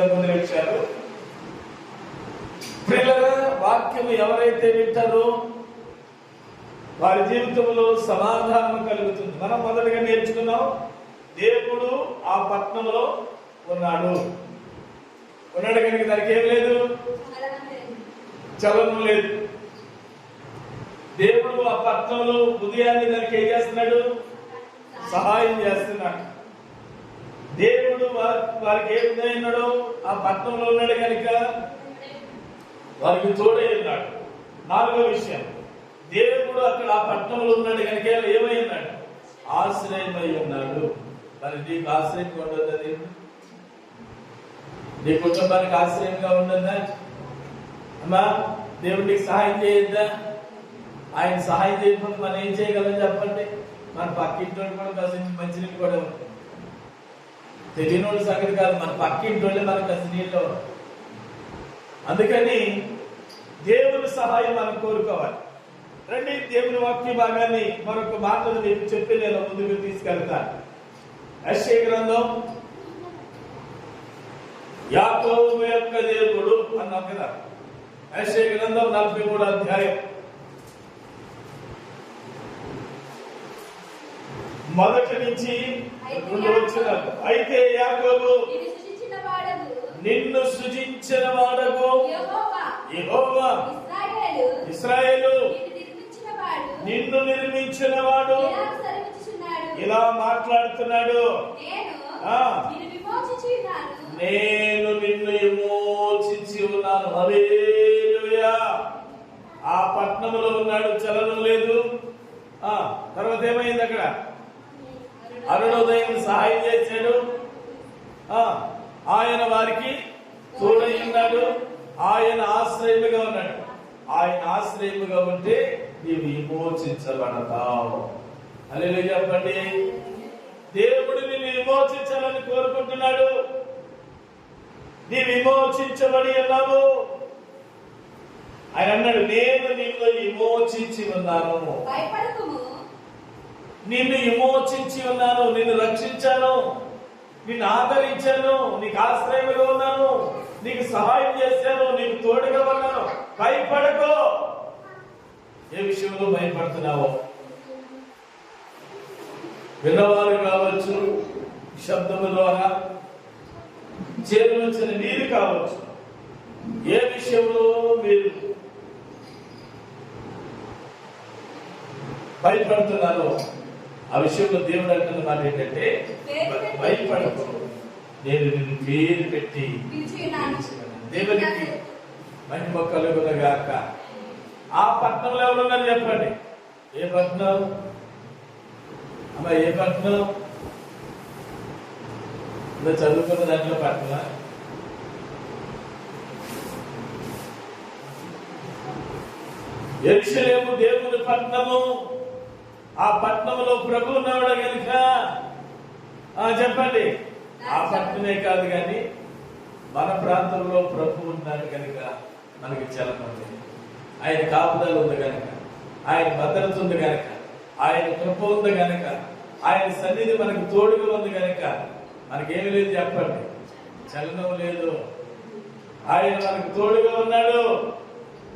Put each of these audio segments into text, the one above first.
వచ్చారు పిల్లల వాక్యం ఎవరైతే వింటారో వారి జీవితంలో సమాధానం కలుగుతుంది. మనం మొదటగా నేర్చుకున్నాం దేవుడు ఆ పట్టణంలో ఉన్నాడు. ఉన్నాడు కనుక దానికి ఏం లేదు? చలనం లేదు. దేవుడు ఆ పట్టణంలో ఉదయాన్నే దానికి ఏం చేస్తున్నాడు? సహాయం చేస్తున్నాడు. దేవుడు వారికి ఏ విధంగా ఉన్నాడో ఆ పట్టణంలో ఉన్నాడు కనుక వారికి తోడై ఉన్నాడు. నాలుగో విషయం. దేవుడు అక్కడ ఆ పట్టణంలో ఉన్నాడు కనుక ఏమై ఉన్నాడు? ఆశ్రయమై ఉన్నాడు. మరి నీకు ఆశ్రయంగా ఉండదు అది నీ కుటుంబానికి ఆశ్రయంగా ఉండదా? అమ్మా దేవుడికి సహాయం చేయొద్దా? ఆయన సహాయం చేయకుండా మనం ఏం చేయగలం చెప్పండి? మన పక్కింటి కూడా కాస్త మంచినీళ్ళు కూడా ఉంటుంది తెలియని వాళ్ళు సంగతి కాదు మన పక్కింటి వాళ్ళే మనకు కాస్త నీళ్ళు అందుకని దేవుని సహాయం మనం కోరుకోవాలి. రండి దేవుని వాక్య భాగాన్ని మరొక మాటలు నేను చెప్పి నేను ముందుకు తీసుకెళ్తాను అశ్వ గ్రంథం యాకోబు యొక్క దేవుడు అన్నాం కదా. అశ్వ గ్రంథం నలభై మూడు అధ్యాయం. మొదటి నుంచి వచ్చిన అయితే యాకోబు. నిన్ను సృజించిన వాడకు ఇస్రాయేలు. నిన్ను నిర్మించిన వాడు. ఇలా మాట్లాడుతున్నాడు? ఆ. నేను నిన్ను విమోచించి ఉన్నాను. హల్లెలూయా. ఆ పట్టణంలో ఉన్నాడు. చలనం లేదు. ఆ తర్వాత ఏమైంది అక్కడ? అరుణోదయం సహాయం చేశాడు. ఆ ఆయన వారికి తోడయ్యున్నాడు. ఆయన ఆశ్రయముగా ఉన్నాడు. ఆయన ఆశ్రయముగా ఉంటే నీవు విమోచించబడతావు. అని చెప్పండి. దేవుడు నిన్ను విమోచించాలని కోరుకుంటున్నాడు. నీ విమోచించబడి ఉన్నావు. ఆయన అన్నాడు నేను నిన్ను విమోచించి ఉన్నాను. నిన్ను విమోచించి ఉన్నాను నిన్ను రక్షించాను నిన్ను ఆదరించాను నీకు ఆశ్రయంలో ఉన్నాను నీకు సహాయం చేశాను నీకు తోడుగా ఉన్నాను. భయపడకో. ఏ విషయంలో భయపడుతున్నావో? విన్నవారు కావచ్చు శబ్దము ద్వారా చేరువచ్చిన నీరు కావచ్చు. ఏ విషయంలో మీరు భయపడుతున్నారో? ఆ విషయంలో దేవుడు అంటున్న మాట ఏంటంటే భయపడకు. నేను నిన్ను పేరు పెట్టి దేవునికి మహిమ కలుగునగాక ఆ పట్టణంలో ఎవరున్నారు చెప్పండి? ఏ పట్టణం? అమ్మ ఏ పట్టణం? ఇలా చదువుకున్న దాంట్లో పట్టణం ఎరుషలేము దేవుని పట్టణము. ఆ పట్నంలో ప్రభు ఉన్నాడు కనుక చెప్పండి. ఆ పట్టణమే కాదు కానీ మన ప్రాంతంలో ప్రభు ఉన్నాడు కనుక మనకి చలనం ఆయన కాపుదల ఉంది కనుక ఆయన భద్రత ఉంది కనుక ఆయన కృప ఉంది కనుక ఆయన సన్నిధి మనకు తోడుగా ఉంది కనుక మనకేమి లేదు చెప్పండి. చలనం లేదు. ఆయన మనకు తోడుగా ఉన్నాడు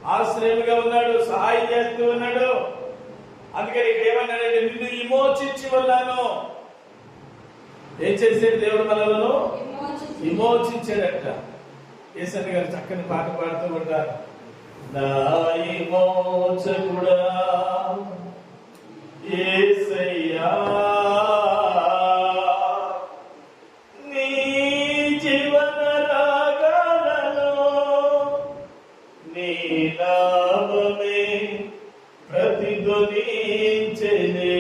ఆశ్రయముగా ఉన్నాడు సహాయం చేస్తూ ఉన్నాడు. అందుకని ఇక్కడ ఏమన్నాడంటే నిన్ను విమోచించి ఉన్నాను. ఏం చేసేది దేవుడు మనలను? విమోచించాడట. ఏసన్ గారు చక్కని పాట పాడుతూ ఉంటారు. నా విమోచకుడా నీ జీవన రాగాలలో నీ నామమే ప్రతిధ్వనించెనే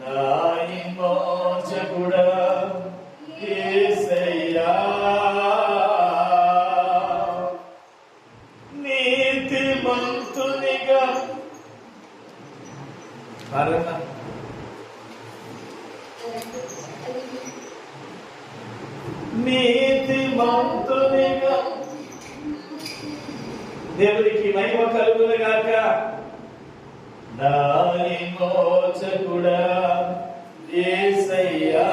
నా విమోచకుడా యేసయ్యా నీతిమంతునిగా భారత నీతిమంతునిగా దేవునికి మహిమ కలుగునగాక. దాని మోచకుడా ఏసయ్యా.